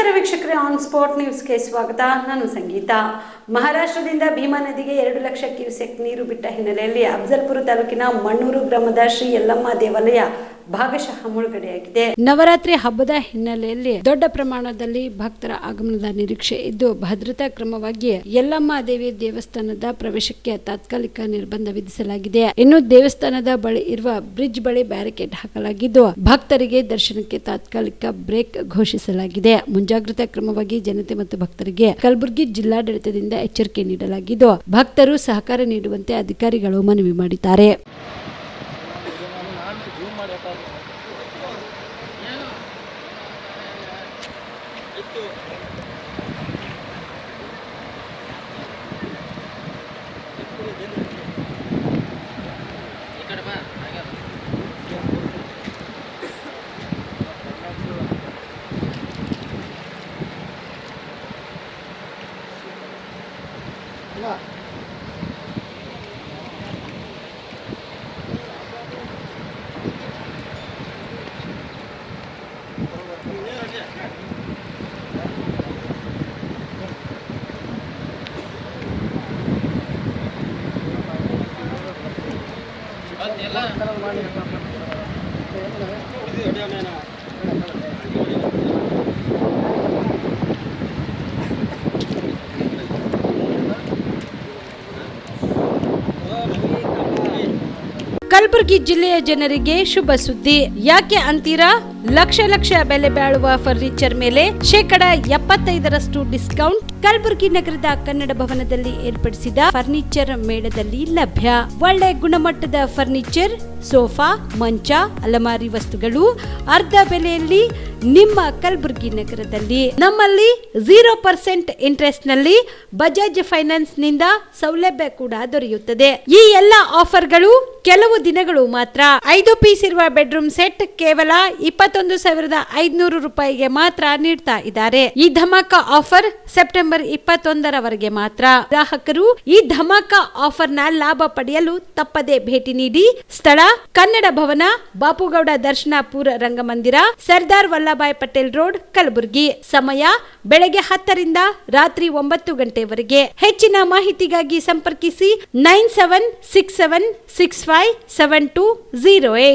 ನಮಸ್ಕಾರ ವೀಕ್ಷಕರೇ on spot ನ್ಯೂಸ್ಗೆ ಸ್ವಾಗತ. ನಾನು ಸಂಗೀತ. ಮಹಾರಾಷ್ಟ್ರದಿಂದ ಭೀಮಾ ನದಿಗೆ ಎರಡು ಲಕ್ಷ ಕ್ಯೂಸೆಕ್ ನೀರು ಬಿಟ್ಟ ಹಿನ್ನೆಲೆಯಲ್ಲಿ ಅಫಜಲ್ಪುರ ತಾಲೂಕಿನ ಮಣ್ಣೂರು ಗ್ರಾಮದ ಶ್ರೀ ಯಲ್ಲಮ್ಮ ದೇವಾಲಯ ಭಾಗಶಃ ಮುಳುಗಡೆಯಾಗಿದೆ. ನವರಾತ್ರಿ ಹಬ್ಬದ ಹಿನ್ನೆಲೆಯಲ್ಲಿ ದೊಡ್ಡ ಪ್ರಮಾಣದಲ್ಲಿ ಭಕ್ತರ ಆಗಮನದ ನಿರೀಕ್ಷೆ ಇದ್ದು, ಭದ್ರತಾ ಕ್ರಮವಾಗಿ ಯಲ್ಲಮ್ಮ ದೇವಿ ದೇವಸ್ಥಾನದ ಪ್ರವೇಶಕ್ಕೆ ತಾತ್ಕಾಲಿಕ ನಿರ್ಬಂಧ ವಿಧಿಸಲಾಗಿದೆ. ಇನ್ನು ದೇವಸ್ಥಾನದ ಬಳಿ ಇರುವ ಬ್ರಿಡ್ಜ್ ಬಳಿ ಬ್ಯಾರಿಕೇಡ್ ಹಾಕಲಾಗಿದ್ದು, ಭಕ್ತರಿಗೆ ದರ್ಶನಕ್ಕೆ ತಾತ್ಕಾಲಿಕ ಬ್ರೇಕ್ ಘೋಷಿಸಲಾಗಿದೆ. ಮುಂಜಾಗ್ರತಾ ಕ್ರಮವಾಗಿ ಜನತೆ ಮತ್ತು ಭಕ್ತರಿಗೆ ಕಲಬುರಗಿ ಜಿಲ್ಲಾಡಳಿತದಿಂದ ಎಚ್ಚರಿಕೆ ನೀಡಲಾಗಿದ್ದು, ಭಕ್ತರು ಸಹಕಾರ ನೀಡುವಂತೆ ಅಧಿಕಾರಿಗಳು ಮನವಿ ಮಾಡಿದ್ದಾರೆ. rumah di atas. Yeah. Kalaburagi ಜಿಲ್ಲೆಯ ಜನರಿಗೆ ಶುಭ ಸುದ್ದಿ. ಯಾಕೆ ಅಂತೀರಾ? ಲಕ್ಷ ಲಕ್ಷ ಬೆಲೆ ಬಾಳುವ ಫರ್ನಿಚರ್ ಮೇಲೆ ಶೇಕಡ ಎಪ್ಪತ್ತೈದರಷ್ಟು ಡಿಸ್ಕೌಂಟ್ ಕಲಬುರಗಿ ನಗರದ ಕನ್ನಡ ಭವನದಲ್ಲಿ ಏರ್ಪಡಿಸಿದ ಫರ್ನಿಚರ್ ಮೇಳದಲ್ಲಿ ಲಭ್ಯ. ಒಳ್ಳೆ ಗುಣಮಟ್ಟದ ಫರ್ನಿಚರ್ ಸೋಫಾ, ಮಂಚ, ಅಲಮಾರಿ ವಸ್ತುಗಳು ಅರ್ಧ ಬೆಲೆಯಲ್ಲಿ ನಿಮ್ಮ ಕಲಬುರಗಿ ನಗರದಲ್ಲಿ. ನಮ್ಮಲ್ಲಿ ಝೀರೋ ಪರ್ಸೆಂಟ್ ಇಂಟ್ರೆಸ್ಟ್ನಲ್ಲಿ ಬಜಾಜ್ ಫೈನಾನ್ಸ್ನಿಂದ ಸೌಲಭ್ಯ ಕೂಡ ದೊರೆಯುತ್ತದೆ. ಈ ಎಲ್ಲ ಆಫರ್ಗಳು ಕೆಲವು ದಿನಗಳು ಮಾತ್ರ. ಐದು ಪೀಸ್ ಇರುವ ಬೆಡ್ರೂಮ್ ಸೆಟ್ ಕೇವಲ ಇಪ್ಪತ್ತೊಂದು ಸಾವಿರದ ಐದುನೂರು ರೂಪಾಯಿಗೆ ಮಾತ್ರ ನೀಡ್ತಾ ಇದ್ದಾರೆ. ಈ ಧಮಾಕ ಆಫರ್ ಸೆಪ್ಟೆಂಬರ್ ಇಪ್ಪತ್ತೊಂದರವರೆಗೆ ಮಾತ್ರ. ಗ್ರಾಹಕರು ಈ ಧಮಾಕ ಆಫರ್ ಲಾಭ ಪಡೆಯಲು ತಪ್ಪದೆ ಭೇಟಿ ನೀಡಿ, ಸ್ಥಳ, ಕನ್ನಡ ಭವನ, ಬಾಪುಗೌಡ ದರ್ಶನಾಪುರ ರಂಗಮಂದಿರ, ಸರ್ದಾರ್ ವಲ್ಲಭಾಯ್ ಪಟೇಲ್ ರೋಡ್, ಕಲಬುರಗಿ. ಸಮಯ ಬೆಳಗ್ಗೆ ಹತ್ತರಿಂದ ರಾತ್ರಿ ಒಂಬತ್ತು ಗಂಟೆವರೆಗೆ. ಹೆಚ್ಚಿನ ಮಾಹಿತಿಗಾಗಿ ಸಂಪರ್ಕಿಸಿ nine seven six seven six five seven two zero eight.